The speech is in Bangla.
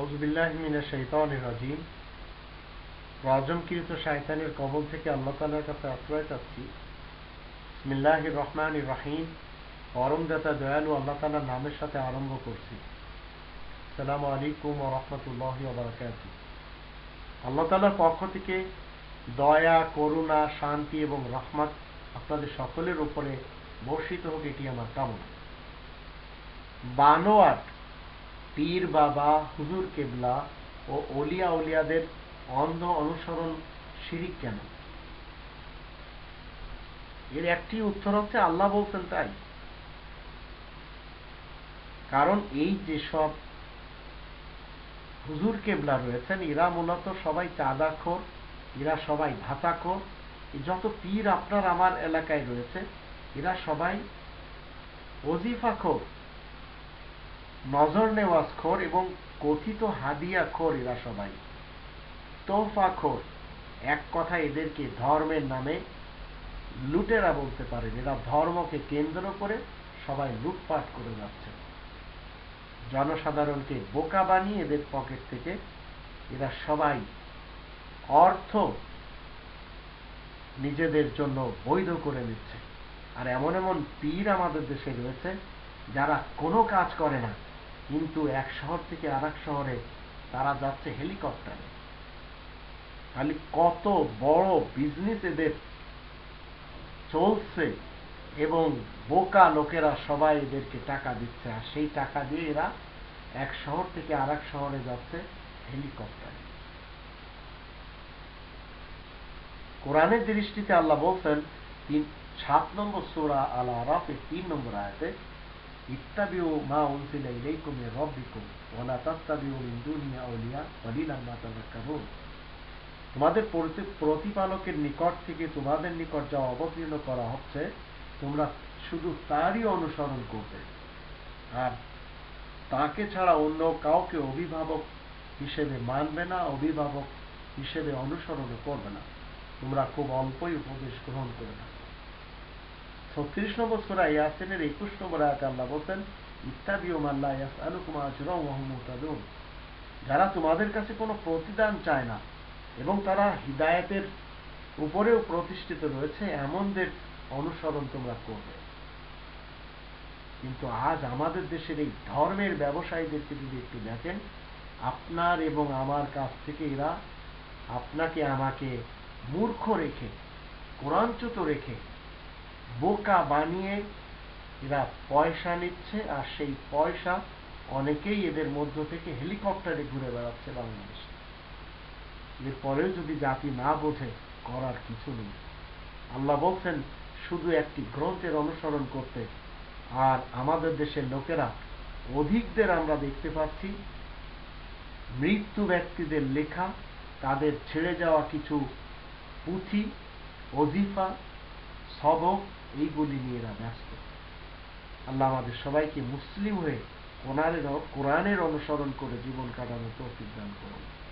রাজিম। রজমকৃত শায়তানের কবল থেকে আল্লাহ তালার কাছে আশ্রয় চাচ্ছি। ইসমিল্লাহ রহমান রাহিম। পরমদাতা দয়ালু আল্লাহ তালার নামের সাথে আরম্ভ করছি। আলাইকুম ও রহমতুল্লাহ বারাকাত। আল্লাহ তালার পক্ষ থেকে দয়া, করুণা, শান্তি এবং রহমত আপনাদের সকলের উপরে বর্ষিত হোক, এটি আমার কামনা। বানোয়াট পীর বাবা, হুজুর কেবলা ও অলিয়া উলিয়াদের অন্ধ অনুসরণ শিরিক কেন? এর একটি উত্তর হচ্ছে আল্লাহ বলছেন তাই। কারণ এই যেসব হুজুর কেবলা রয়েছেন, এরা মূলত সবাই চাঁদাখোর, এরা সবাই ভাতাখোর। যত পীর আপনার আমার এলাকায় রয়েছে, এরা সবাই ওজিফাখোর। নজর নেওয়াজ খোর এবং কথিত হাদিয়া খোর এরা সবাই। তোফা খোর, এক কথা এদেরকে ধর্মের নামে লুটেরা বলতে পারেন। এরা ধর্মকে কেন্দ্র করে সবাই লুটপাট করে যাচ্ছে। জনসাধারণকে বোকা বানিয়ে এদের পকেট থেকে এরা সবাই অর্থ নিজেদের জন্য বৈধ করে নিচ্ছে। আর এমন এমন পীর আমাদের দেশে রয়েছে যারা কোনো কাজ করে না। কিন্তু এক শহর থেকে আর শহরে তারা যাচ্ছে হেলিকপ্টারে। খালি কত বড় বিজনেস এদের চলছে এবং বোকা লোকেরা সবাই এদেরকে টাকা দিচ্ছে, আর সেই টাকা দিয়ে এরা এক শহর থেকে আর শহরে যাচ্ছে হেলিকপ্টারে। কোরআনের দৃষ্টিতে আল্লাহ বলছেন, তিন সাত নম্বর সোরা আল আরাফের তিন নম্বর আয়াতে ইত্তাবিউ মা উনসিলা ইলাইকুম মির রাব্বিকুম ওয়া লা তাত্তাবিউ মিন দুনিহি আউলিয়া কলিলাম মা তাযাক্কারুন। তোমাদের প্রতিপালকের নিকট থেকে তোমাদের নিকট যা অবতীর্ণ করা হচ্ছে, তোমরা শুধু তারই অনুসরণ করবে। আর তাকে ছাড়া অন্য কাউকে অভিভাবক হিসেবে মানবে না, অভিভাবক হিসেবে অনুসরণ করবে না। তোমরা খুব অল্পই উপদেশ গ্রহণ করবে। না ছত্রিশ নম্বর সোরা ইয়াসিনের একুশ নম্বর আয়াতে আল্লাহ বলছেন ইত্যাদি মাল্লা ইয়াস আলুকুমা আজরুন যারা তোমাদের কাছে কোনো প্রতিদান চায় না এবং তারা হৃদায়তের উপরেও প্রতিষ্ঠিত রয়েছে, এমনদের অনুসরণ তোমরা করবে। কিন্তু আজ আমাদের দেশের এই ধর্মের ব্যবসায়ীদেরকে যদি একটু দেখেন, আপনার এবং আমার কাছ থেকে এরা আপনাকে আমাকে মূর্খ রেখে, কোরআনচ্যুত রেখে বোকা বানিয়ে এরা পয়সা নিচ্ছে আর সেই পয়সা অনেকেই এদের মধ্য থেকে হেলিকপ্টারে ঘুরে বেড়াচ্ছে বাংলাদেশে। এরপরেও যদি জাতি না বোঝে, করার কিছু নেই। আল্লাহ বলছেন, শুধু একটি গ্রন্থের অনুসরণ করতে। আর আমাদের দেশের লোকেরা, অধিকদের আমরা দেখতে পাচ্ছি, মৃত্যু ব্যক্তিদের লেখা, তাদের ছেড়ে যাওয়া কিছু পুঁথি, অজিফা, সবক এইগুলি নিয়ে এরা ব্যস্ত। আল্লাহ আমাদের সবাইকে মুসলিম হয়ে কোরআনের কোরআনের অনুসরণ করে জীবন কাটানোর তৌফিক দান করুন।